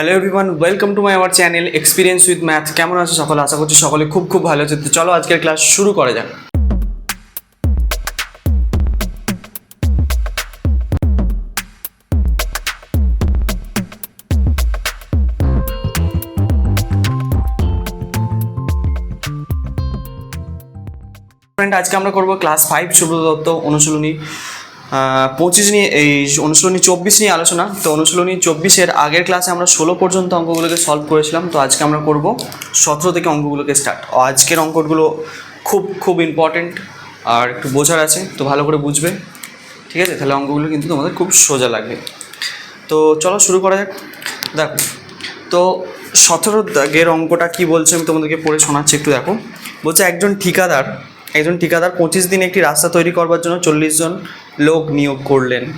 Hello everyone welcome to my our channel experience with math কেমন আছো সকলে? আশা করছি সকলে খুব খুব ভালো আছে। চলো আজকের ক্লাস শুরু করা যাক। ফ্রেন্ড আজকে আমরা করব ক্লাস ফাইভ সুব্রত দত্ত অনুশীলনী। পঁচিশ নিয়ে, এই অনুশীলনী চব্বিশ নিয়ে আলোচনা। তো অনুশীলনী চব্বিশের আগের ক্লাসে আমরা ষোলো পর্যন্ত অঙ্কগুলোকে সলভ করেছিলাম। তো আজকে আমরা করব সতেরো থেকে অঙ্কগুলোকে স্টার্ট আজকের অঙ্কগুলো খুব খুব ইম্পর্টেন্ট আর একটু বোঝার আছে, তো ভালো করে বুঝবে। ঠিক আছে? তাহলে অঙ্কগুলো কিন্তু তোমাদের খুব সোজা লাগবে। তো চলো শুরু করা যাক। দেখো, তো সতেরো দাগের অঙ্কটা কি বলছে আমি তোমাদেরকে পড়ে শোনাচ্ছি, একটু দেখো। বলছে একজন ঠিকাদার একজন ঠিকাদার পঁচিশ দিনে একটি রাস্তা তৈরি করবার জন্য চল্লিশ জন লোক নিয়োগ করলেন।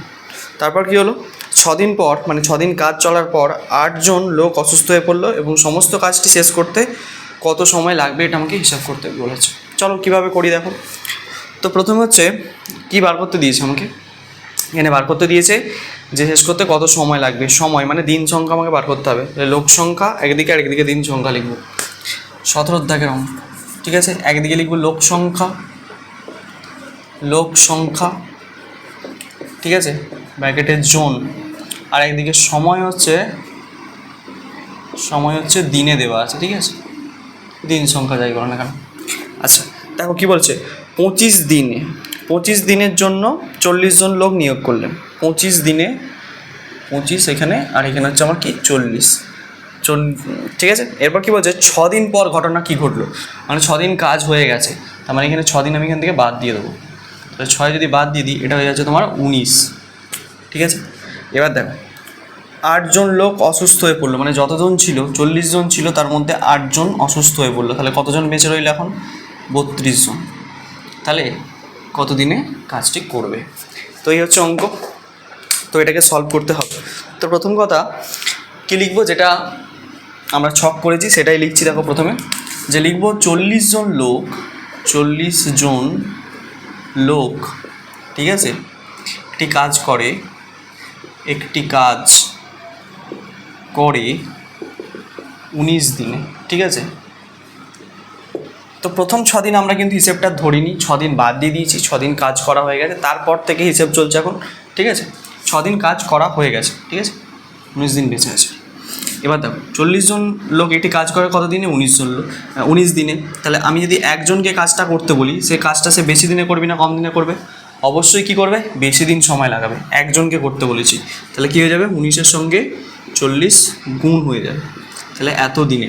তারপর কি হলো? ছদিন পর মানে ছদিন কাজ চলার পর আটজন লোক অসুস্থ হয়ে পড়ল এবং সমস্ত কাজটি শেষ করতে কত সময় লাগবে এটা আমাকে হিসাব করতে বলেছে। চলো কীভাবে করি দেখো। তো প্রথমে হচ্ছে, কি বার করতে দিয়েছে আমাকে? এখানে বার করতে দিয়েছে যে শেষ করতে কত সময় লাগবে? সময় মানে দিন সংখ্যা আমাকে বার করতে হবে। লোক সংখ্যা, একদিকে আর একদিকে দিন সংখ্যা লিখব। সতেরো দাগের অঙ্ক। ঠিক আছে? একদিকে লিখব লোক সংখ্যা। লোক সংখ্যা, ঠিক আছে? ব্র্যাকেটের জোন। আর একদিকে সময় হচ্ছে সময় হচ্ছে দিনে দেওয়া আছে, ঠিক আছে? দিন সংখ্যা যাই বলো না কেন? আচ্ছা দেখো কি বলছে? পঁচিশ দিনে, পঁচিশ দিনের জন্য চল্লিশ জন লোক নিয়োগ করলেন। পঁচিশ দিনে, পঁচিশ এখানে, আর এখানে হচ্ছে আমার কি? চল্লিশ। চল ঠিক আছে? এরপর কি বলছে? ছদিন পর ঘটনা কি ঘটলো? মানে ছদিন কাজ হয়ে গেছে। তার মানে এখানে ছদিন আমি এখান থেকে বাদ দিয়ে দেবো। তাহলে ছয় যদি বাদ দিয়ে দিই, এটা হয়ে যাচ্ছে তোমার উনিশ। ঠিক আছে? এবার দেখো। আটজন লোক অসুস্থ হয়ে পড়ল। মানে যতজন ছিল চল্লিশ জন ছিল, তার মধ্যে আটজন অসুস্থ হয়ে পড়ল। তাহলে কতজন বেঁচে রইল এখন? বত্রিশ জন তাহলে কতদিনে কাজটি করবে? তো এই হচ্ছে অঙ্ক। তো এটাকে সলভ করতে হবে। তো প্রথম কথা, কী লিখব? যেটা আমরা ছক করেছি, সেটাই লিখছি দেখো প্রথমে। যে লিখব চল্লিশ জন লোক, চল্লিশ জন লোক, ঠিক আছে? একটি কাজ করে, একটি কাজ করে উনিশ দিনে, ঠিক আছে? তো প্রথম ছদিন আমরা কিন্তু হিসেবটা ধরিনি, ছদিন বাদ দিয়ে দিয়েছি, ছদিন কাজ করা হয়ে গেছে, তারপর থেকে হিসেব চলছে এখন, ঠিক আছে? ছদিন কাজ করা হয়ে গেছে, ঠিক আছে? উনিশ দিন বেঁচে আছে। এবার দেখো, চল্লিশ জন লোক এটি কাজ করে কত দিনে উনিশ জন লোক। উনিশ দিনে। তাহলে আমি যদি একজনকে কাজটা করতে বলি, সে কাজটা সে বেশি দিনে করবি না কম দিনে করবে? অবশ্যই কি করবে? বেশি দিন সময় লাগাবে। একজনকে করতে বলেছি। তাহলে কী হয়ে যাবে? উনিশের সঙ্গে চল্লিশ গুণ হয়ে যাবে। তাহলে এত দিনে।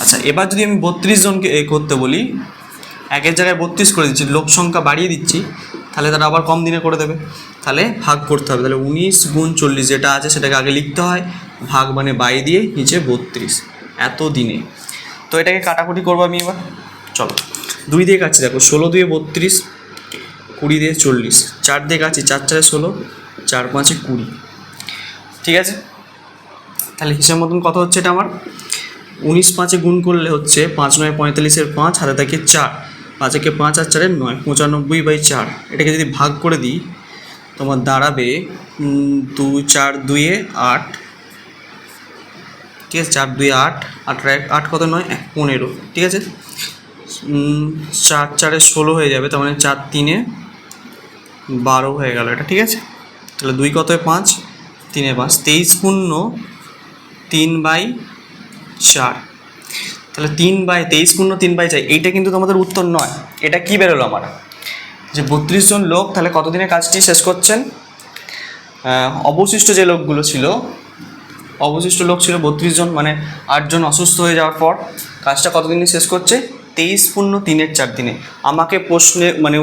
আচ্ছা এবার যদি আমি বত্রিশ জনকে এ করতে বলি, একের জায়গায় বত্রিশ করে দিচ্ছি, লোক সংখ্যা বাড়িয়ে দিচ্ছি, তাহলে তারা আবার কম দিনে করে দেবে। তাহলে ভাগ করতে হবে। তাহলে উনিশ গুণ চল্লিশ যেটা আছে সেটাকে আগে লিখতে হয়। ভাগ মানে বাই দিয়ে নিচে বত্রিশ। এত দিনে। তো এটাকে কাটাকুটি করব আমি এবার। চলো। দুই দিয়ে কাটছি, দেখো, ষোলো দিয়ে বত্রিশ, কুড়ি দিয়ে চল্লিশ। চার দিয়ে কাটছি, চার চারে ষোলো, চার পাঁচে কুড়ি। ঠিক আছে? তাহলে হিসাব মতন কত হচ্ছে এটা আমার? উনিশ পাঁচে গুণ করলে হচ্ছে পাঁচ নয় পঁয়তাল্লিশের পাঁচ, হাতে থাকে চার। পাঁচ একে পাঁচ আর চারের নয়, পঁচানব্বই বাই চার। এটাকে যদি ভাগ করে দিই তোমার দাঁড়াবে দু, চার, দুয়ে আট। ঠিক আছে? চার দুই আট আট, এক, আট কত নয়? এক, পনেরো। ঠিক আছে? চার, চারে ষোলো হয়ে যাবে, তার মানে চার, তিনে বারো হয়ে গেল এটা, ঠিক আছে? তাহলে দুই কত পাঁচ। তিনে পাঁচ। তেইশ পূর্ণ তিন বাই চার। তাহলে তিন বাই, তেইশ পূর্ণ তিন বাই চার, এইটা কিন্তু তোমাদের উত্তর নয়। এটা কি বেরোলো আমার? যে বত্রিশ জন লোক তাহলে কতদিনে কাজটি শেষ করছেন? অবশিষ্ট যে লোকগুলো ছিল, অবশিষ্ট লোক ছিল বত্রিশ জন মানে আটজন অসুস্থ হয়ে যাওয়ার পর কাজটা কতদিনে শেষ করছে? তেইশ পূর্ণ তিনের চার দিনে। আমাকে প্রশ্নে মানে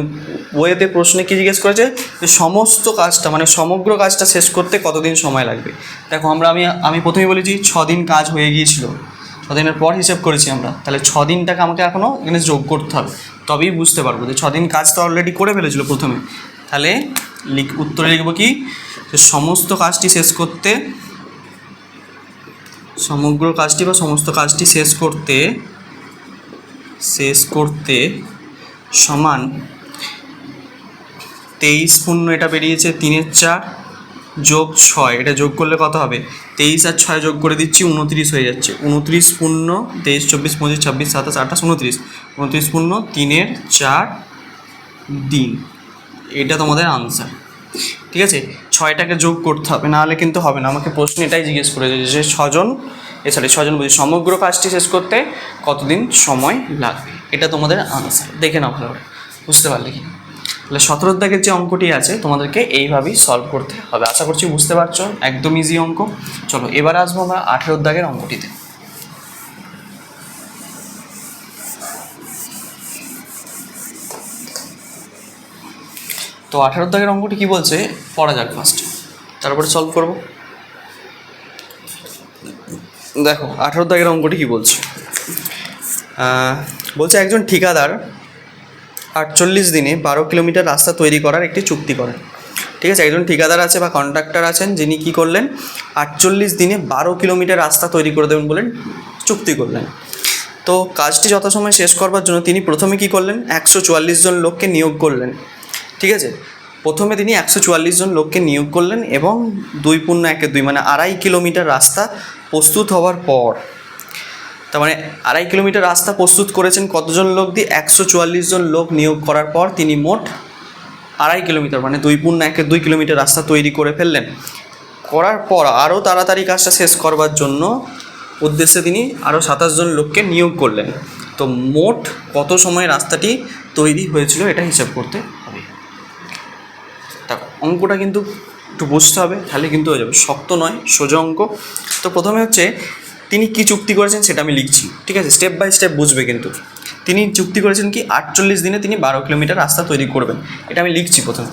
বইয়েতে প্রশ্নে কী জিজ্ঞেস করেছে? যে সমস্ত কাজটা মানে সমগ্র কাজটা শেষ করতে কতদিন সময় লাগবে? দেখো, আমরা, আমি আমি প্রথমেই বলেছি দিন কাজ হয়ে গিয়েছিল। দিনের পর হিসেব করেছি আমরা? তাহলে ছ দিনটাকে আমাকে এখনও এখানে যোগ করতে হবে। তবেই বুঝতে পারব যে ছ দিন কাজ তো অলরেডি করে ফেলেছিল প্রথমে। তাহলে লিখ, উত্তরে লিখব কি? যে সমস্ত কাজটি শেষ করতে, সমগ্র কাজটি বা সমস্ত কাজটি শেষ করতে শেষ করতে সমান তেইশ পূর্ণ এটা বেরিয়েছে তিনের চার। যোগ ছয়, এটা যোগ করলে কত হবে? তেইশ আর ছয় যোগ করে দিচ্ছি, উনত্রিশ হয়ে যাচ্ছে। উনত্রিশ পূর্ণ তেইশ, চব্বিশ, পঁচিশ, ছাব্বিশ, সাতাশ, আঠাশ, উনত্রিশ। উনত্রিশ পূর্ণ তিনের চার দিন। এটা তোমাদের আনসার ঠিক আছে? ছয়টাকে যোগ করতে হবে, নাহলে কিন্তু হবে না। আমাকে প্রশ্ন এটাই জিজ্ঞেস করেছে যে ছজন, এ সরি ছজন বুঝি। সমগ্র কাজটি শেষ করতে কতদিন সময় লাগবে? এটা তোমাদের আনসার দেখে নাও ভালো করে বুঝতে পারলে কি তাহলে সতেরো দাগের যে অঙ্কটি আছে, তোমাদেরকে এইভাবেই সলভ করতে হবে। আশা করছি বুঝতে পারছ? একদম ইজি অঙ্ক। চলো, এবার আসব আমরা আঠেরো দাগের অঙ্কটিতে। তো আঠেরো দাগের অঙ্কটি কি বলছে? পড়া যাক ফার্স্ট তারপরে সলভ করব। দেখো, আঠেরো দাগের অঙ্কটি কি বলছে? বলছে একজন ঠিকাদার আটচল্লিশ দিনে বারো কিলোমিটার রাস্তা তৈরি করার একটি চুক্তি করেন। ঠিক আছে, একজন ঠিকাদার আছে বা কন্ট্রাক্টর আছেন, যিনি কি করলেন? আটচল্লিশ দিনে বারো কিলোমিটার রাস্তা তৈরি করে দেবেন বলেন চুক্তি করলেন। তো কাজটি যথাসময় শেষ করবার জন্য তিনি প্রথমে কি করলেন? একশো চুয়াল্লিশ জন লোককে নিয়োগ করলেন। ঠিক আছে? প্রথমে তিনি একশো চুয়াল্লিশ জন লোককে নিয়োগ করলেন এবং দুই পূর্ণ একে দুই মানে আড়াই কিলোমিটার রাস্তা প্রস্তুত হওয়ার পর তার মানে আড়াই কিলোমিটার রাস্তা প্রস্তুত করেছেন কতজন লোক দিয়ে? একশো চুয়াল্লিশ জন লোক নিয়োগ করার পর তিনি মোট আড়াই কিলোমিটার মানে দুই পূর্ণ একে দুই কিলোমিটার রাস্তা তৈরি করে ফেললেন। করার পর আরও তাড়াতাড়ি কাজটা শেষ করবার জন্য উদ্দেশ্যে তিনি আরও সাতাশ জন লোককে নিয়োগ করলেন। তো মোট কত সময় রাস্তাটি তৈরি হয়েছিল এটা হিসাব করতে হবে। তা অঙ্কটা কিন্তু একটু বুঝতে হবে, তাহলে কিন্তু হয়ে যাবে। শক্ত নয়, সোজা অঙ্ক। তো প্রথমে হচ্ছে তিনি কি চুক্তি করেছেন সেটা আমি লিখছি, ঠিক আছে? স্টেপ বাই স্টেপ বুঝবে কিন্তু। তিনি চুক্তি করেছেন কি, আটচল্লিশ দিনে তিনি বারো কিলোমিটার রাস্তা তৈরি করবেন। এটা আমি লিখছি প্রথমে,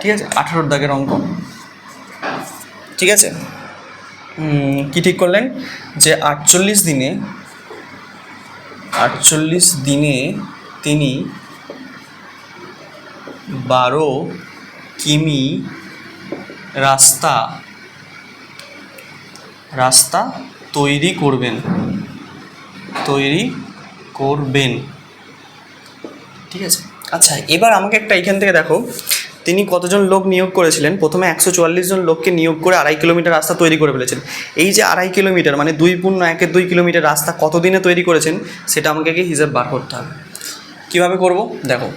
ঠিক আছে? আঠারোর দাগের অঙ্ক। ঠিক আছে? কি ঠিক করলেন? যে আটচল্লিশ দিনে আটচল্লিশ দিনে তিনি বারো কিমি রাস্তা রাস্তা তৈরি করবেন। তৈরি করবেন। ঠিক আছে? আচ্ছা এবার আমাকে একটা এখান থেকে দেখো। তিনি কতজন লোক নিয়োগ করেছিলেন? প্রথমে একশো চুয়াল্লিশ জন লোককে নিয়োগ করে আড়াই কিলোমিটার রাস্তা তৈরি করে ফেলেছেন। এই যে আড়াই কিলোমিটার মানে দুই পূর্ণ একের দুই কিলোমিটার রাস্তা কতদিনে তৈরি করেছেন, সেটা আমাকে কি হিসেব বার করতে হবে। কীভাবে করব? দেখো,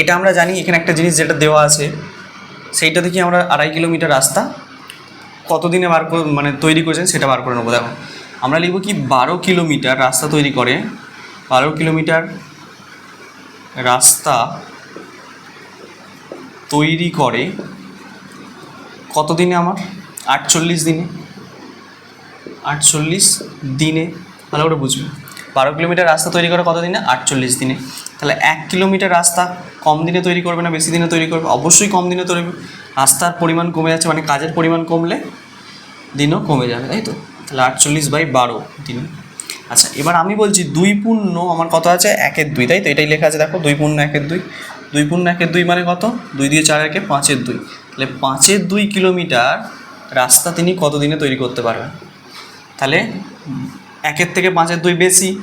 এটা আমরা জানি, এখানে একটা জিনিস যেটা দেওয়া আছে, সেইটা থেকে আমরা আড়াই কিলোমিটার রাস্তা কতদিনে বার করে মানে তৈরি করেছেন, সেটা বার করে নেব। দেখো আমরা লিখব কি বারো কিলোমিটার রাস্তা তৈরি করে। বারো কিলোমিটার রাস্তা তৈরি করে কত দিনে আমার? আটচল্লিশ দিনে। আটচল্লিশ দিনে। ভালো করে বুঝবে। বারো কিলোমিটার রাস্তা তৈরি করে কত দিনে? আটচল্লিশ দিনে। তাহলে এক কিলোমিটার রাস্তা কম দিনে তৈরি করবে না বেশি দিনে তৈরি করবে? অবশ্যই কম দিনে তৈরি রাস্তার পরিমাণ কমে যাচ্ছে মানে কাজের পরিমাণ কমলে দিনও কমে যাবে, তাই তো? তাহলে আটচল্লিশ বাই বারো দিন আচ্ছা এবার আমি বলছি দুই পূর্ণ, আমার কত আছে? একের দুই, তাই তো? এটাই লেখা আছে, দেখো, দুই পূর্ণ, একের দুই। দুই পূর্ণ, একের দুই মানে কত? দুই দিয়ে চার, একে পাঁচের দুই। তাহলে পাঁচের দুই কিলোমিটার রাস্তা তিনি কত দিনে তৈরি করতে পারবেন? তাহলে একের থেকে পাঁচের দুই বেশি।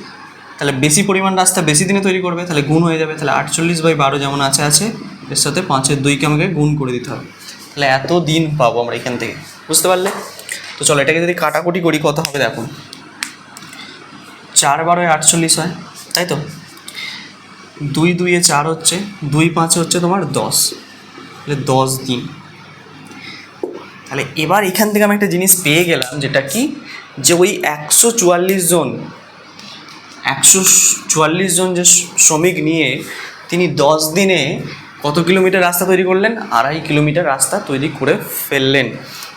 তাহলে বেশি পরিমাণ রাস্তা বেশি দিনে তৈরি করবে, তাহলে গুণ হয়ে যাবে। তাহলে আটচল্লিশ বাই বারো যেমন আছে আছে, এর সাথে পাঁচের দুইকে আমাকে গুণ করে দিতে হবে। তাহলে এত দিন পাবো আমরা এখান থেকে। বুঝতে পারলে? তো চলো, এটাকে যদি কাটাকুটি করি, কত হবে দেখুন চার বারোয় আটচল্লিশ হয়, তাই তো? দুই দুইয়ে চার হচ্ছে, দুই পাঁচে হচ্ছে তোমার দশ। তাহলে দশ দিন। তাহলে এবার এখান থেকে আমি একটা জিনিস পেয়ে গেলাম, যেটা কি? যে ওই একশো চুয়াল্লিশ জন, একশো চুয়াল্লিশ জন যে শ্রমিক নিয়ে তিনি দশ দিনে কত কিলোমিটার রাস্তা তৈরি করলেন? আড়াই কিলোমিটার রাস্তা তৈরি করে ফেললেন।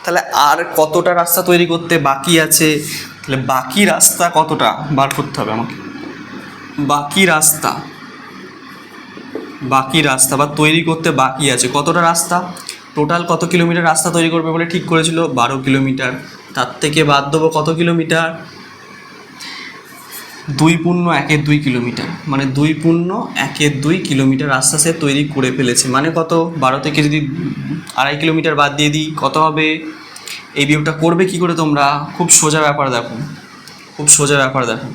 তাহলে আর কতটা রাস্তা তৈরি করতে বাকি আছে? তাহলে বাকি রাস্তা কতটা? বার করতে হবে আমাকে। বাকি রাস্তা। বাকি রাস্তা বা তৈরি করতে বাকি আছে। কতটা রাস্তা? টোটাল কত কিলোমিটার রাস্তা তৈরি করবে বলে ঠিক করেছিল? বারো কিলোমিটার। তার থেকে বাদ দেবো কত কিলোমিটার? দুই পূর্ণ, একের দুই কিলোমিটার। মানে দুই পূর্ণ, একের দুই কিলোমিটার রাস্তা সে তৈরি করে ফেলেছে। মানে কত? বারো থেকে যদি আড়াই কিলোমিটার বাদ দিয়ে দিই, কত হবে? এই বিয়োগটা করবে কি করে তোমরা? খুব সোজা ব্যাপার দেখো। খুব সোজা ব্যাপার দেখো।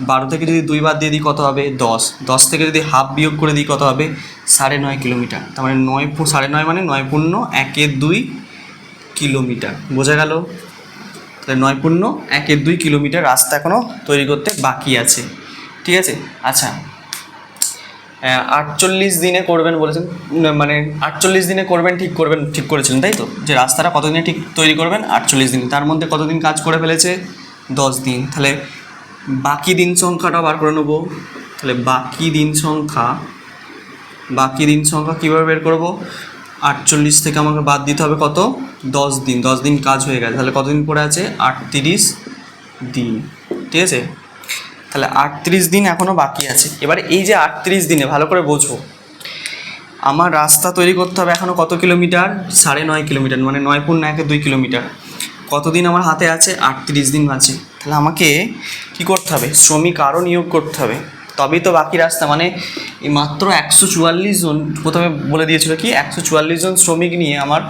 বারো থেকে যদি দুই বাদ দিয়ে দিই, কত হবে? দশ। দশ থেকে যদি হাফ বিয়োগ করে দিই, কত হবে? সাড়ে নয় কিলোমিটার। তার মানে নয় সাড়ে নয় মানে নয় পূর্ণ, একের দুই কিলোমিটার। বোঝা গেল? তাহলে নয় একের দুই কিলোমিটার রাস্তা এখনও তৈরি করতে বাকি আছে। ঠিক আছে? আচ্ছা। আটচল্লিশ দিনে করবেন বলেছেন মানে আটচল্লিশ দিনে করবেন, ঠিক করবেন, ঠিক করেছিলেন, তাই তো? যে রাস্তাটা কতদিনে ঠিক তৈরি করবেন? আটচল্লিশ দিন। তার মধ্যে কতদিন কাজ করে ফেলেছে? দশ দিন। তাহলে বাকি দিন সংখ্যাটা বার করে নেব। তাহলে বাকি দিন সংখ্যা, বাকি দিন সংখ্যা কীভাবে বের করব? আটচল্লিশ থেকে আমাকে বাদ দিতে হবে কত? দশ দিন দশ দিন কাজ হয়ে গেছে। তাহলে কতদিন পড়ে আছে? আটত্রিশ দিন। ঠিক আছে? তাহলে আটত্রিশ দিন এখনও বাকি আছে। এবার এই যে আটত্রিশ দিনে, ভালো করে বোঝো। আমার রাস্তা তৈরি করতে হবে এখনও কত কিলোমিটার? সাড়ে নয় কিলোমিটার মানে নয় পূর্ণ একে দুই কিলোমিটার। কতদিন আমার হাতে আছে? আটত্রিশ দিন আছে তাহলে আমাকে কি করতে হবে? শ্রমিক আরও নিয়োগ করতে হবে। তবেই তো বাকি রাস্তা মানে মাত্র একশো চুয়াল্লিশ জন, প্রথমে বলে দিয়েছিল কি? একশো চুয়াল্লিশ জন শ্রমিক নিয়ে আমার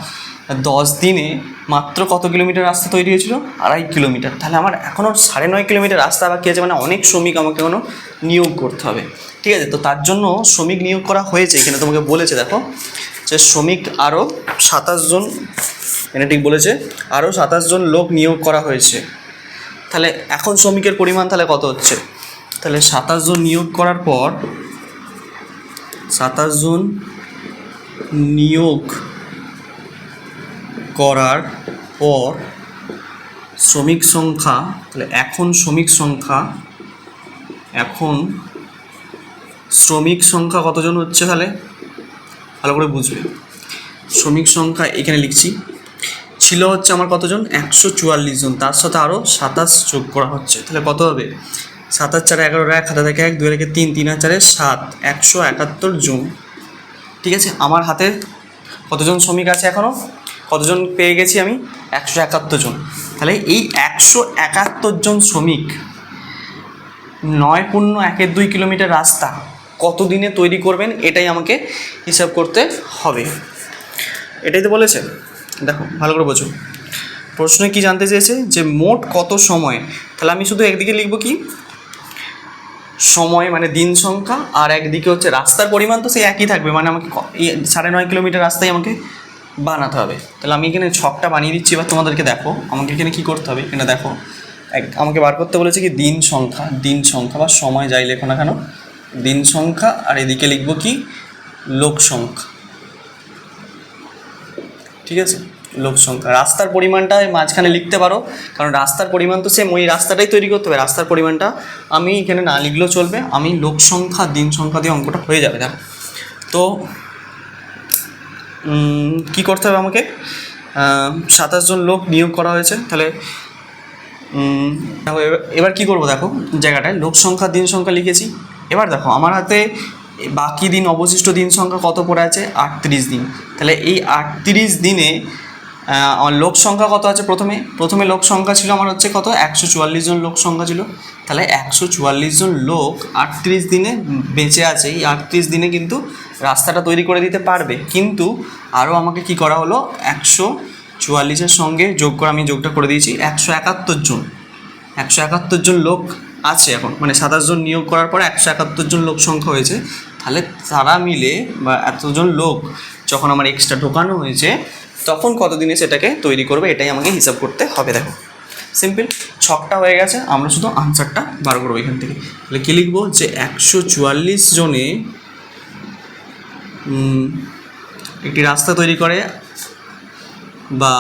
দশ দিনে মাত্র কত কিলোমিটার রাস্তা তৈরি হয়েছিল? আড়াই কিলোমিটার। তাহলে আমার এখনও সাড়ে নয় কিলোমিটার রাস্তা বাকি আছে মানে অনেক শ্রমিক আমাকে এখনও নিয়োগ করতে হবে। ঠিক আছে, তো তার জন্য শ্রমিক নিয়োগ করা হয়েছে এখানে তোমাকে বলেছে, দেখো। যে শ্রমিক আরও সাতাশ জন এখানে ঠিক বলেছে আরও সাতাশ জন লোক নিয়োগ করা হয়েছে। তাহলে এখন শ্রমিকের পরিমাণ তাহলে কত হচ্ছে? তাহলে সাতাশ জন নিয়োগ করার পর সাতাশ জন নিয়োগ করার পর শ্রমিক সংখ্যা, তাহলে এখন শ্রমিক সংখ্যা, এখন শ্রমিক সংখ্যা কতজন হচ্ছে তাহলে? ভালো করে বুঝবে। শ্রমিক সংখ্যা এখানে লিখছি। ছিল হচ্ছে আমার কতজন? একশো চুয়াল্লিশ জন। তার সাথে আরও সাতাশ যোগ করা হচ্ছে। তাহলে কত হবে? সাতাশ চারে এগারো, এক হাতে থেকে এক, দুই রেখে তিন তিন আর চারে সাত, একশো একাত্তর জন। ঠিক আছে? আমার হাতে কতজন শ্রমিক আছে এখনও কতজন পেয়ে গেছি আমি? একশো একাত্তর জন। তাহলে এই একশো একাত্তর জন শ্রমিক নয় পূর্ণ একের দুই কিলোমিটার রাস্তা কত দিনে তৈরি করবেন এটাই আমাকে হিসাব করতে হবে। এটাই তো বলেছে। দেখো, ভালো করে বোঝো। প্রশ্নে কি জানতে চেয়েছে? যে মোট কত সময়? তাহলে আমি শুধু একদিকে লিখব কি? সময় মানে দিন সংখ্যা আর একদিকে হচ্ছে রাস্তার পরিমাণ তো সেই একই থাকবে। মানে আমাকে সাড়ে নয় কিলোমিটার রাস্তায় আমাকে বানাতে হবে। তাহলে আমি এখানে ছকটা বানিয়ে দিচ্ছি, এবার তোমাদেরকে দেখো, আমাকে এখানে কি করতে হবে? এখানে দেখো, এক, আমাকে বার করতে বলেছে কি, দিন সংখ্যা দিন সংখ্যা বা সময় যাই লেখো না কেন, দিন সংখ্যা, আর এদিকে লিখব কি, লোক সংখ্যা। ঠিক আছে? লোক সংখ্যা। রাস্তার পরিমাণটা মাঝখানে লিখতে পারো, কারণ রাস্তার পরিমাণ তো সেম ওই রাস্তাটাই তৈরি করতে হবে, রাস্তার পরিমাণটা আমি এখানে না লিখলেও চলবে, আমি লোক সংখ্যা, দিন সংখ্যা দিয়ে অঙ্কটা হয়ে যাবে, দেখো। তো কি করতে হবে আমাকে? সাতাশ জন লোক নিয়োগ করা হয়েছে, তাহলে দেখো এবার- কি করব দেখো, জায়গাটায় লোক সংখ্যা, দিন সংখ্যা লিখেছি। এবার দেখো, আমার হাতে বাকি দিন, অবশিষ্ট দিন সংখ্যা কত পড়ে আছে? আটত্রিশ দিন। তাহলে এই আটত্রিশ দিনে লোক সংখ্যা কত আছে প্রথমে? প্রথমে লোক সংখ্যা ছিল আমার হচ্ছে কত? একশো চুয়াল্লিশ জন লোক সংখ্যা ছিল। তাহলে একশো চুয়াল্লিশ জন লোক আটত্রিশ দিনে বেঁচে আছে। এই আটত্রিশ দিনে কিন্তু রাস্তাটা তৈরি করে দিতে পারবে। কিন্তু আরও আমাকে কি করা হলো? একশো চুয়াল্লিশের সঙ্গে যোগ করে, আমি যোগটা করে দিয়েছি, একশো একাত্তর জন। একশো একাত্তর জন লোক আছে এখন। মানে সাতাশ জন নিয়োগ করার পরে একশো একাত্তর জন লোক সংখ্যা হয়েছে। তাহলে তারা মিলে বা এতজন লোক যখন আমার এক্সট্রা ঢোকানো হয়েছে তখন কতদিনে সেটাকে তৈরি করবে এটাই আমাকে হিসাব করতে হবে, দেখো। সিম্পল ছকটা হয়ে গেছে, আমরা শুধু আনসারটা বার করব এখান থেকে। তাহলে কী লিখব? যে একশো চুয়াল্লিশ জনে একটি রাস্তা তৈরি করে, বা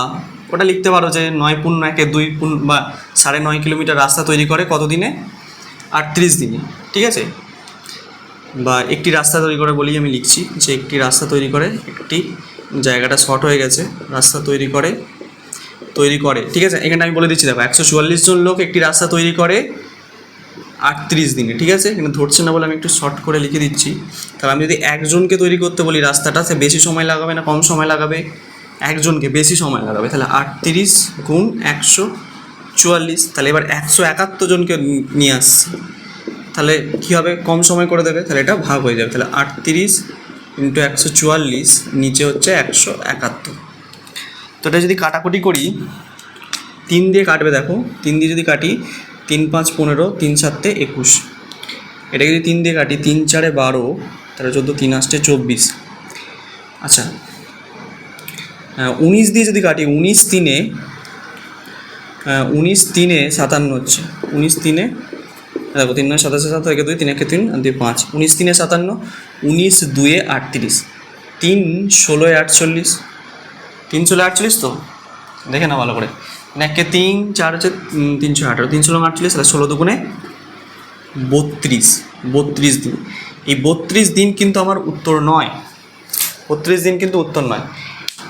ওটা লিখতে পারো যে নয় পূর্ণ একে দুই পূর্ণ, বা সাড়ে নয় কিলোমিটার রাস্তা তৈরি করে কত দিনে আটত্রিশ দিনে, ঠিক আছে? বা একটি রাস্তা তৈরি করে বলেই আমি লিখছি যে একটি রাস্তা তৈরি করে একটি জায়গাটা শর্ট হয়ে গেছে, রাস্তা তৈরি করে তৈরি করে। ঠিক আছে এখানে আমি বলে দিচ্ছি, দেখো, একশো চুয়াল্লিশ জন লোক একটি রাস্তা তৈরি করে আটত্রিশ দিনে, ঠিক আছে? এখানে ধরছে না বলে আমি একটু শর্ট করে লিখে দিচ্ছি। তাহলে আমি যদি একজনকে তৈরি করতে বলি রাস্তাটা, সে বেশি সময় লাগাবে না, কম সময় লাগাবে? একজনকে বেশি সময় লাগাবে। তাহলে আটত্রিশ গুণ একশো চুয়াল্লিশ, তাহলে এবার একশো একাত্তর জনকে নিয়ে আসছি। তাহলে কী হবে? কম সময় করে দেবে, তাহলে এটা ভাগ হয়ে যাবে। তাহলে আটত্রিশ ইন্টু একশো চুয়াল্লিশ, নিচে হচ্ছে একশো একাত্তর। তো এটা যদি কাটাকুটি করি, তিন দিয়ে কাটবে দেখো, তিন দিয়ে যদি কাটি, তিন পাঁচ পনেরো, তিন সাতে একুশ। এটা যদি তিন দিয়ে কাটি, তিন চারে বারো, তাহলে চোদ্দ, তিন আসতে চব্বিশ। আচ্ছা উনিশ দিয়ে যদি কাটি, উনিশ তিনে উনিশ তিনে সাতান্ন হচ্ছে, উনিশ তিনে দেখো, তিন নয়, সাতাশে সাত, একে দুই, তিন একে তিন, আর দুই পাঁচ। উনিশ, তিনে সাতান্ন, উনিশ, দুয়ে আটত্রিশ। তিন, ষোলোয় আটচল্লিশ। তিন ষোলো আটচল্লিশ তো? দেখে না ভালো করে। একে তিন, চার হচ্ছে তিনশো আঠারো। তিন, ষোলো, আটচল্লিশ, তাহলে ষোলো দুগুণে বত্রিশ। বত্রিশ দিন। এই বত্রিশ দিন কিন্তু আমার উত্তর নয়। বত্রিশ দিন কিন্তু উত্তর নয়।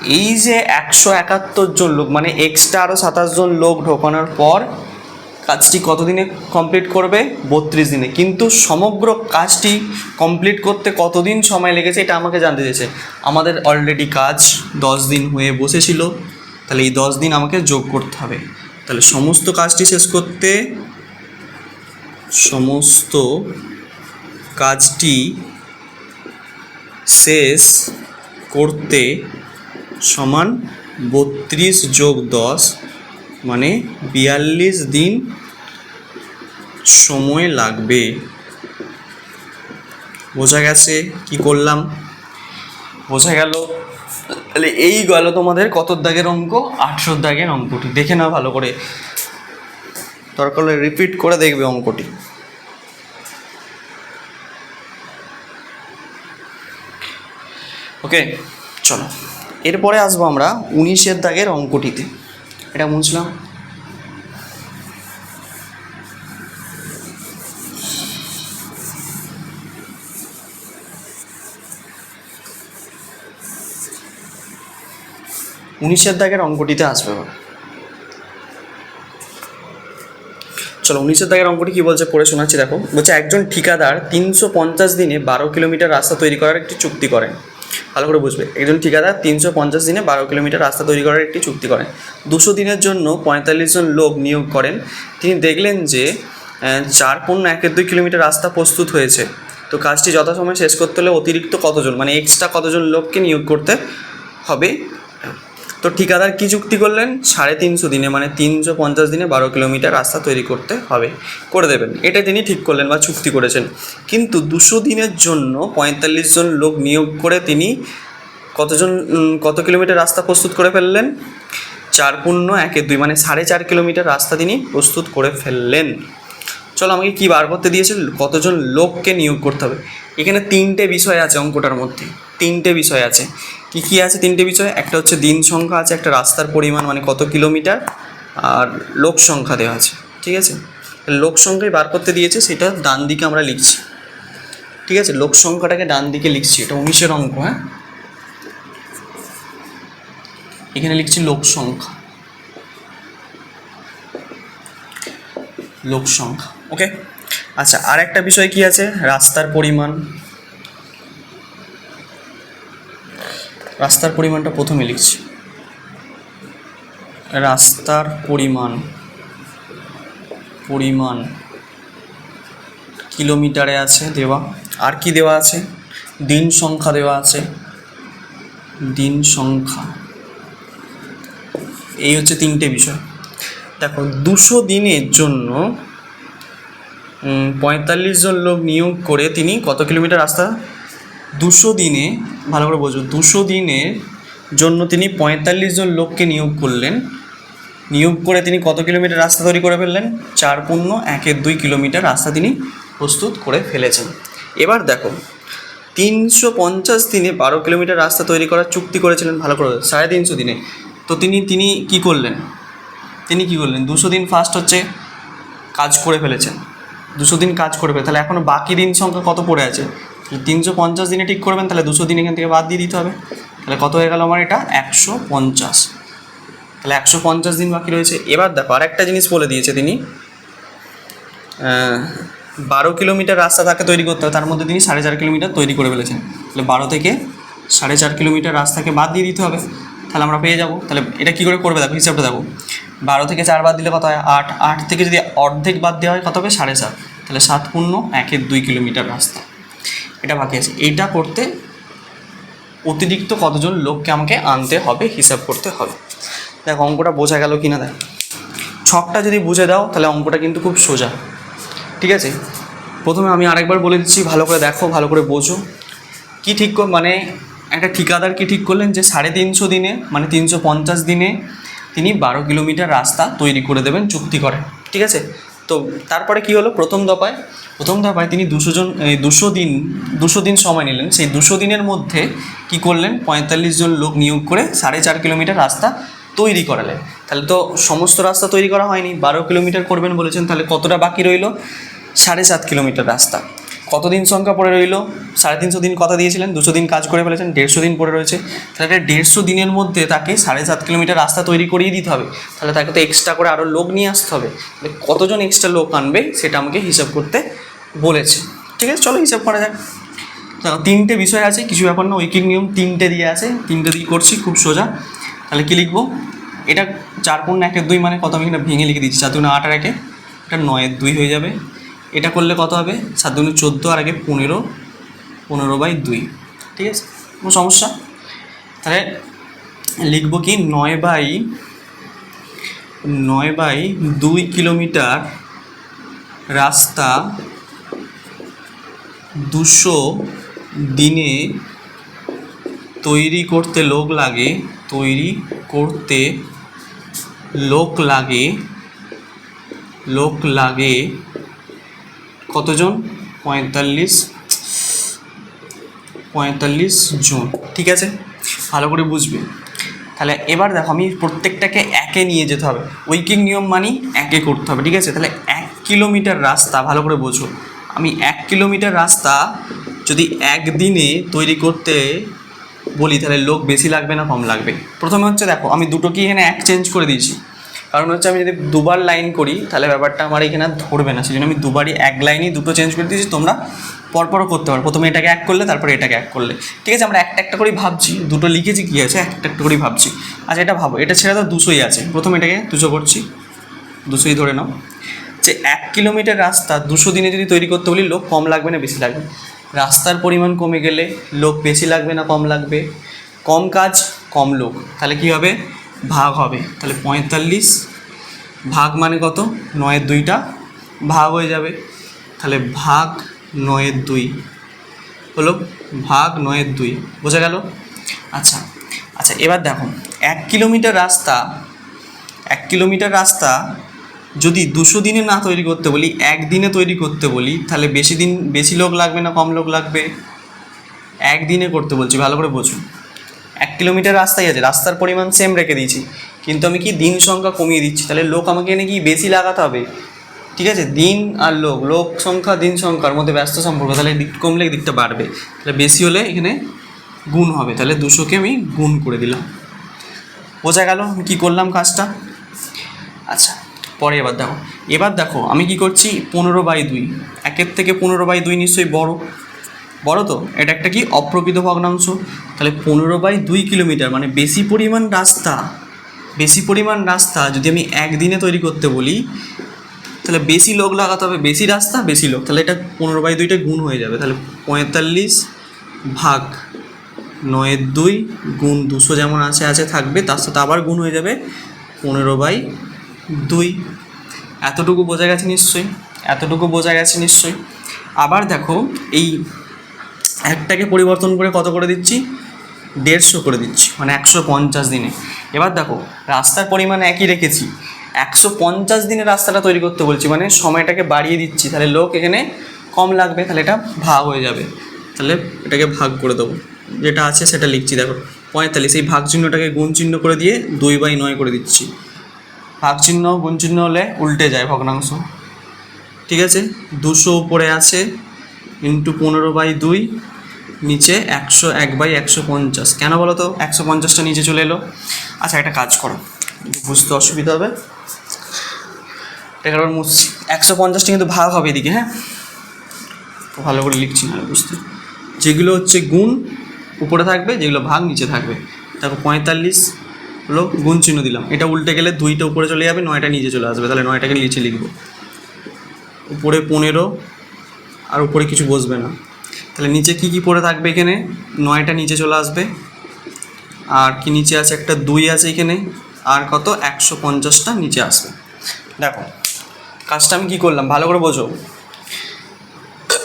এই যে একশো একাত্তর জন লোক মানে এক্সট্রা আরও সাতাশ জন লোক ঢোকানোর পর কাজটি কতদিনে কমপ্লিট করবে? বত্রিশ দিনে। কিন্তু সমগ্র কাজটি কমপ্লিট করতে কতদিন সময় লেগেছে এটা আমাকে জানতে চেয়েছে। আমাদের অলরেডি কাজ দশ দিন হয়ে বসেছিল। তাহলে এই দশ দিন আমাকে যোগ করতে হবে। তাহলে সমস্ত কাজটি শেষ করতে সমস্ত কাজটি শেষ করতে সমান বত্রিশ যোগ দশ মানে বিয়াল্লিশ দিন সময় লাগবে। বোঝা গেছে? কি করলাম? বোঝা গেল। তাহলে এই গেল তোমাদের কত দাগের অঙ্ক? আটশোর দাগের অঙ্কটি। দেখে নাও ভালো করে। দরকার হলে রিপিট করে দেখবে অঙ্কটি। ওকে চলো। এরপরে আসব আমরা উনিশের দাগের অঙ্কটিতে। এটা মুছলাম। উনিশের দাগের অঙ্কটিতে আসবে চলো, উনিশের দাগের অঙ্কটি কি বলছে? পড়ে শোনাচ্ছি, দেখো। বলছে, একজন ঠিকাদার তিনশো পঞ্চাশ দিনে বারো কিলোমিটার রাস্তা তৈরি করার একটি চুক্তি করেন। ভালো করে বুঝবে। একজন ঠিকাদার তিনশো পঞ্চাশ দিনে বারো কিলোমিটার রাস্তা তৈরি করার একটি চুক্তি করেন। দুশো দিনের জন্য পঁয়তাল্লিশ জন লোক নিয়োগ করেন। তিনি দেখলেন যে চার পণ্য একের দুই কিলোমিটার রাস্তা প্রস্তুত হয়েছে। তো কাজটি যথাসময়ে শেষ করতে হলে অতিরিক্ত কতজন মানে এক্সট্রা কতজন লোককে নিয়োগ করতে হবে তো ঠিকাদার কি চুক্তি করলেন? সাড়ে তিনশো দিনে মানে তিনশো পঞ্চাশ দিনে বারো কিলোমিটার রাস্তা তৈরি করতে হবে। করে দেবেন। এটা তিনি ঠিক করলেন বা চুক্তি করেছেন। কিন্তু দুশো দিনের জন্য পঁয়তাল্লিশ জন লোক নিয়োগ করে তিনি কতজন কত কিলোমিটার রাস্তা প্রস্তুত করে ফেললেন? চার পূর্ণ, একে দুই মানে সাড়ে চার কিলোমিটার রাস্তা তিনি প্রস্তুত করে ফেললেন। চলো আমাকে কি বার করতে দিয়েছে কতজন লোককে নিয়োগ করতে হবে? এখানে তিনটে বিষয় আছে অঙ্কটার মধ্যে। তিনটে বিষয় আছে। কি কি আছে তিনটে বিষয়? একটা হচ্ছে দিন সংখ্যা আছে, একটা রাস্তার পরিমাণ মানে কত কিলোমিটার, আর লোক সংখ্যা দেওয়া আছে। ঠিক আছে? লোক সংখ্যাই বার করতে দিয়েছে, সেটা ডান দিকে আমরা লিখছি। ঠিক আছে? লোক সংখ্যাটাকে ডান দিকে লিখছি। এটা উনিশের অঙ্ক হ্যাঁ? এখানে লিখছি লোক সংখ্যা। লোক সংখ্যা। ওকে আচ্ছা আর একটা বিষয় কি আছে? রাস্তার পরিমাণ। রাস্তার পরিমাণটা প্রথমে লিখছি। রাস্তার পরিমাণ পরিমাণ কিলোমিটারে আছে দেওয়া। আর কি দেওয়া আছে? দিন সংখ্যা দেওয়া আছে। দিন সংখ্যা। এই হচ্ছে তিনটে বিষয়। দেখো, দুশো দিনের জন্য পঁয়তাল্লিশ জন লোক নিয়োগ করে তিনি কত কিলোমিটার রাস্তা? দুশো দিনে, ভালো করে বোঝো, দুশো দিনের জন্য তিনি পঁয়তাল্লিশ জন লোককে নিয়োগ করলেন। নিয়োগ করে তিনি কত কিলোমিটার রাস্তা তৈরি করে ফেললেন? চার পূর্ণ একের দুই কিলোমিটার রাস্তা তিনি প্রস্তুত করে ফেলেছেন। এবার দেখো, তিনশো পঞ্চাশ দিনে বারো কিলোমিটার রাস্তা তৈরি করার চুক্তি করেছিলেন, ভালো করে সাড়ে তিনশো দিনে। তো তিনি তিনি কি করলেন? তিনি কি করলেন? দুশো দিন ফার্স্ট হচ্ছে কাজ করে ফেলেছেন। দুশো দিন কাজ করবে, তাহলে এখনও বাকি দিন সংখ্যা কত পড়ে আছে? তিনশো পঞ্চাশ দিনে ঠিক করবেন, তাহলে দুশো দিন এখান থেকে বাদ দিয়ে দিতে হবে। তাহলে কত হয়ে গেল আমার এটা? একশো পঞ্চাশ। তাহলে একশো পঞ্চাশ দিন বাকি রয়েছে। এবার দেখো, আরেকটা জিনিস বলে দিয়েছে তিনি। বারো কিলোমিটার রাস্তা তাকে তৈরি করতে হবে, তার মধ্যে তিনি সাড়ে চার কিলোমিটার তৈরি করে ফেলেছেন। তাহলে বারো থেকে সাড়ে চার কিলোমিটার রাস্তাকে বাদ দিয়ে দিতে হবে। তাহলে আমরা পেয়ে যাব। তাহলে এটা কী করে করবে দেখো, হিসাবটা দেখো। বারো থেকে চার বাদ দিলে কত হয়? আট। আট থেকে যদি অর্ধেক বাদ দেওয়া হয়, কত হবে? সাড়ে সাত তাহলে সাত পূর্ণ একের দুই কিলোমিটার রাস্তা। এটা বাকি আছে। এইটা করতে অতিরিক্ত কতজন লোককে আমাকে আনতে হবে, হিসাব করতে হবে। দেখো, অঙ্কটা বোঝা গেল কি না দেখ। ছকটা যদি বুঝে দাও, তাহলে অঙ্কটা কিন্তু খুব সোজা। ঠিক আছে? প্রথমে আমি আরেকবার বলে দিচ্ছি, ভালো করে দেখো, ভালো করে বোঝো। কি ঠিক মানে একটা ঠিকাদার কি ঠিক করলেন যে সাড়ে তিনশো দিনে মানে তিনশো পঞ্চাশ দিনে তিনি বারো কিলোমিটার রাস্তা তৈরি করে দেবেন চুক্তি করে, ঠিক আছে? তো তারপরে কি হলো? প্রথম দফায় প্রথম দফায় তিনি দুশো জন দুশো দিন দুশো দিন সময় নিলেন। সেই দুশো দিনের মধ্যে কি করলেন? পঁয়তাল্লিশ জন লোক নিয়োগ করে সাড়ে চার কিলোমিটার রাস্তা তৈরি করালেন। তাহলে তো সমস্ত রাস্তা তৈরি করা হয়নি, বারো কিলোমিটার করবেন বলেছেন, তাহলে কতটা বাকি রইল? সাড়ে সাত কিলোমিটার রাস্তা। কতদিন সংখ্যা পড়ে রইল? সাড়ে তিনশো দিন কথা দিয়েছিলেন, দুশো দিন কাজ করে ফেলেছেন, দেড়শো দিন পড়ে রয়েছে। তাহলে দেড়শো দিনের মধ্যে তাকে সাড়ে সাত কিলোমিটার রাস্তা তৈরি করিয়ে দিতে হবে। তাহলে তাকে তো এক্সট্রা করে আরও লোক নিয়ে আসতে হবে। তাহলে কতজন এক্সট্রা লোক আনবে সেটা আমাকে হিসাব করতে বলেছে। ঠিক আছে, চলো হিসাব করা যাক। তিনটে বিষয় আছে, কিছু ব্যাপার না ঐকিক নিয়ম তিনটে দিয়ে আছে, তিনটে দিয়ে করছি, খুব সোজা। তাহলে কী লিখব? এটা চার পূর্ণ একের দুই মানে কত? আমি এখানে ভেঙে লিখে দিচ্ছি, চার আট আর একে। এটা নয়ের দুই হয়ে যাবে। এটা করলে কত হবে? সাত দুগুণে চোদ্দ আর আগে পনেরো পনেরো বাই দুই। ঠিক আছে? কোনো সমস্যা? তাহলে লিখব কি? নয় বাই নয় বাই দুই কিলোমিটার রাস্তা দুশো দিনে তৈরি করতে লোক লাগে, তৈরি করতে লোক লাগে লোক লাগে কতজন? পঁয়তাল্লিশ। পঁয়তাল্লিশ জন। ঠিক আছে? ভালো করে বুঝবে। তাহলে এবার দেখো, আমি প্রত্যেকটাকে একে নিয়ে যেতে হবে। উইকিং নিয়ম মানি একে করতে হবে, ঠিক আছে? তাহলে এক কিলোমিটার রাস্তা, ভালো করে বোঝো। আমি এক কিলোমিটার রাস্তা যদি একদিনে তৈরি করতে বলি, তাহলে লোক বেশি লাগবে না কম লাগবে? প্রথমে হচ্ছে দেখো, আমি দুটো কি এখানে এক চেঞ্জ করে দিয়েছি। কারণ হচ্ছে আমি যদি দুবার লাইন করি, তাহলে ব্যাপারটা আমার এখানে ধরবে না। সেই জন্য আমি দুবারই এক লাইনই দুটো চেঞ্জ করে দিয়েছি, তোমরা পরপরও করতে পারো। প্রথমে এটাকে এক করলে, তারপরে এটাকে এক করলে। ঠিক আছে, আমরা একটা একটা করেই ভাবছি। দুটো লিখেছি, কী আছে? একটা একটা করেই ভাবছি। আচ্ছা এটা ভাবো। এটা ছেড়ে তো দুশোই আছে। প্রথমে এটাকে দুশো করছি। দুশোই ধরে নাও। যে এক কিলোমিটার রাস্তা দুশো দিনে যদি তৈরি করতে বলি, লোক কম লাগবে না, বেশি লাগবে? রাস্তার পরিমাণ কমে গেলে লোক বেশি লাগবে না, কম লাগবে? কম কাজ, কম লোক। তাহলে কী হবে? ভাগ হবে। তাহলে পঁয়তাল্লিশ ভাগ মানে কত? নয়ের দুইটা ভাগ হয়ে যাবে। তাহলে ভাগ নয়ের দুই হলো ভাগ নয়ের দুই। বোঝা গেল? আচ্ছা আচ্ছা এবার দেখো, এক কিলোমিটার রাস্তা, এক কিলোমিটার রাস্তা যদি দুশো দিনে না তৈরি করতে বলি, একদিনে তৈরি করতে বলি, তাহলে বেশি দিন, বেশি লোক লাগবে না, কম লোক লাগবে? একদিনে করতে বলছি, ভালো করে বোঝো। এক কিলোমিটার রাস্তাই আছে, রাস্তার পরিমাণ সেম রেখে দিয়েছি। কিন্তু আমি কি দিন সংখ্যা কমিয়ে দিচ্ছি? তাহলে লোক আমাকে এনে কি বেশি লাগাতে হবে? ঠিক আছে, দিন আর লোক লোক সংখ্যা, দিন সংখ্যার মধ্যে ব্যস্ত সম্পর্ক, তাহলে দিক কমলে দিকটা বাড়বে। তাহলে বেশি হলে এখানে গুণ হবে, তাহলে দুশোকে আমি গুণ করে দিলাম। বোঝা গেল আমি কী করলাম কাজটা? আচ্ছা পরে এবার দেখো। এবার দেখো, আমি কি করছি? পনেরো বাই দুই। একের থেকে পনেরো বাই দুই নিশ্চয়ই বড়। বড় তো, এটা একটা কি অপ্রকৃত ভগ্নাংশ? তাহলে পনেরো বাই দুই কিলোমিটার মানে বেশি পরিমাণ রাস্তা, বেশি পরিমাণ রাস্তা যদি আমি একদিনে তৈরি করতে বলি, তাহলে বেশি লোক লাগাতে হবে, বেশি রাস্তা, বেশি লোক, তাহলে এটা পনেরো বাই দুইটা গুণ হয়ে যাবে, তাহলে পঁয়তাল্লিশ ভাগ নয়ের দুই গুণ দুশো যেমন আছে আছে থাকবে, তার সাথে আবার গুণ হয়ে যাবে পনেরো বাই দুই। এতটুকু বোঝা গেছে নিশ্চয়ই, এতটুকু বোঝা গেছে নিশ্চয়ই। আবার দেখো, এই একটাকে পরিবর্তন করে কত করে দিচ্ছি? দেড়শো করে দিচ্ছি মানে একশো পঞ্চাশ দিনে। এবার দেখো, রাস্তার পরিমাণ একই রেখেছি। একশো পঞ্চাশ দিনে রাস্তাটা তৈরি করতে বলছি মানে সময়টাকে বাড়িয়ে দিচ্ছি। তাহলে লোক এখানে কম লাগবে, তাহলে এটা ভাগ হয়ে যাবে। তাহলে এটাকে ভাগ করে দেবো। যেটা আছে সেটা লিখছি, দেখো। পঁয়তাল্লিশ, এই ভাগ চিহ্নটাকে গুণ চিহ্ন করে দিয়ে দুই বাই নয় করে দিচ্ছি। ভাগ চিহ্ন, গুণ চিহ্ন হলে উল্টে যায় ভগ্নাংশ। ঠিক আছে? দুশো উপরে আছে ইন্টু পনেরো বাই দুই, নিচে একশো এক বাই একশো পঞ্চাশ। কেন বলো তো? একশো পঞ্চাশটা নিচে চলে এলো। আচ্ছা একটা কাজ করো। বুঝতে অসুবিধা হবে। কারণ একশো পঞ্চাশটা কিন্তু ভাগ হবে এদিকে হ্যাঁ? ভালো করে লিখছি না বুঝতে। যেগুলো হচ্ছে গুণ, উপরে থাকবে, যেগুলো ভাগ, নিচে থাকবে। দেখো, পঁয়তাল্লিশ হলো গুণ চিহ্ন দিলাম। এটা উল্টে গেলে দুইটা উপরে চলে যাবে, নয়টা নিচে চলে আসবে। তাহলে নয়টাকে নিচে লিখব। উপরে পনেরো আর উপরে কিছু বসবে না। তাহলে নিচে কি কি পড়ে থাকবে এখানে? নয়টা নিচে চলে আসবে। আর কি নিচে আছে? একটা দুই আছে এখানে। আর কত? একশো পঞ্চাশটা নিচে আসবে। দেখো, কাজটা আমি কী করলাম? ভালো করে বোঝো।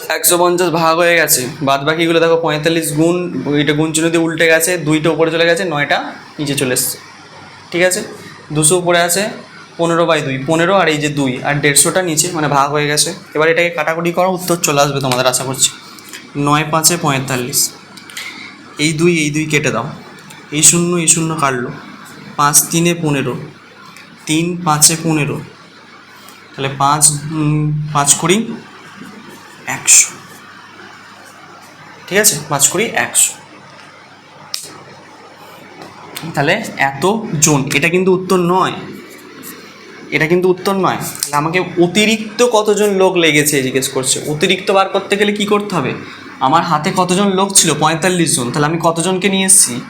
একশো পঞ্চাশ ভাগ হয়ে গেছে। বাদ বাকিগুলো দেখো, পঁয়তাল্লিশ গুণ এটা গুণ চিহ্ন দিয়ে উল্টে গেছে, দুইটা উপরে চলে গেছে, নয়টা নিচে চলে এসছে। ঠিক আছে? দুশো উপরে আছে পনেরো বাই দুই, পনেরো আর এই যে দুই আর দেড়শোটা নিচে মানে ভাগ হয়ে গেছে। এবার এটাকে কাটাকুটি করো উত্তর চলে আসবে তোমাদের আশা করছি। নয় পাঁচে পঁয়তাল্লিশ। এই দুই এই দুই কেটে দাও। এই শূন্য এই শূন্য কাটলো। পাঁচ তিনে পনেরো। তিন পাঁচে পনেরো। তাহলে পাঁচ পাঁচ কুড়ি একশো। ঠিক আছে? পাঁচ কুড়ি একশো। তাহলে এত জন। এটা কিন্তু উত্তর নয়। এটা কিন্তু উত্তর নয়। তাহলে আমাকে অতিরিক্ত কতজন লোক লেগেছে জিজ্ঞেস করছে? অতিরিক্ত বার করতে গেলে কি করতে হবে? আমার হাতে কতজন লোক ছিল? পঁয়তাল্লিশ জন। তাহলে আমি কতজনকে নিয়ে এসেছি?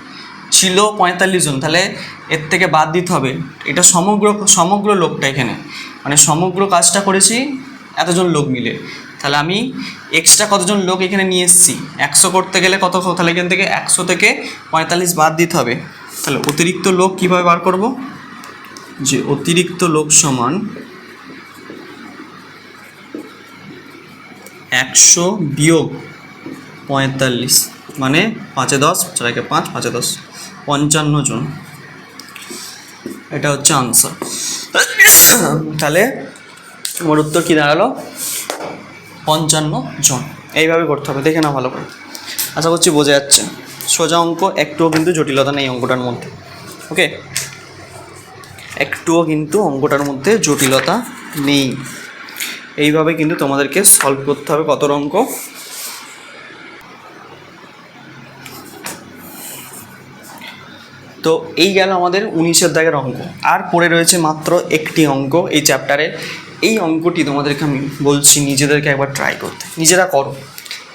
ছিল পঁয়তাল্লিশ জন। তাহলে এর থেকে বাদ দিতে হবে। এটা সমগ্র সমগ্র লোকটা এখানে। মানে সমগ্র কাজটা করেছি এতজন লোক মিলে। তাহলে আমি এক্সট্রা কতজন লোক এখানে নিয়ে এসেছি? একশো করতে গেলে কত তাহলে এখান থেকে একশো থেকে পঁয়তাল্লিশ বাদ দিতে হবে। তাহলে অতিরিক্ত লোক কীভাবে বার করব? যে অতিরিক্ত লোক সমান একশো বিয়োগ পঁয়তাল্লিশ মানে পাঁচে দশ, চারকে পাঁচ, পাঁচে দশ, পঞ্চান্ন জন। এটা হচ্ছে আনসার তাহলে আমার উত্তর কী দাঁড়াল? পঞ্চান্ন জন। এইভাবে করতে হবে, দেখে না ভালো করে। আশা করছি বোঝা যাচ্ছে। সোজা অঙ্ক, একটুও কিন্তু জটিলতা নেই অঙ্কটার মধ্যে। ওকে একটুও কিন্তু অঙ্কটার মধ্যে জটিলতা নেই। এইভাবে কিন্তু তোমাদেরকে সলভ করতে হবে কত অঙ্ক? তো এই গেল আমাদের উনিশের দাগের অঙ্ক। আর পড়ে রয়েছে মাত্র একটি অঙ্ক এই চ্যাপ্টারের এই অঙ্কটি তোমাদেরকে আমি বলছি নিজেদেরকে একবার ট্রাই করতে। নিজেরা করো।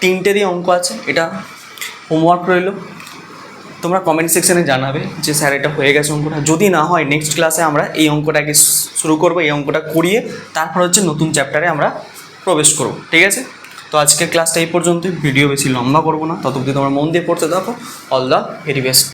তিনটে দিয়ে অঙ্ক আছে। এটা হোমওয়ার্ক রইল। তোমরা কমেন্ট সেকশনে জানাবে যে স্যার এটা হয়ে গেছে অঙ্কটা। যদি না হয় নেক্সট ক্লাসে আমরা এই অঙ্কটাকে শুরু করব, এই অঙ্কটা করিয়ে তারপর হচ্ছে নতুন চ্যাপ্টারে আমরা প্রবেশ করব। ঠিক আছে? তো আজকের ক্লাসটা এই পর্যন্তই। ভিডিও বেশি লম্বা করব না। তত অবধি তোমরা মন দিয়ে পড়তে থাকো অল দ্য ভেরি বেস্ট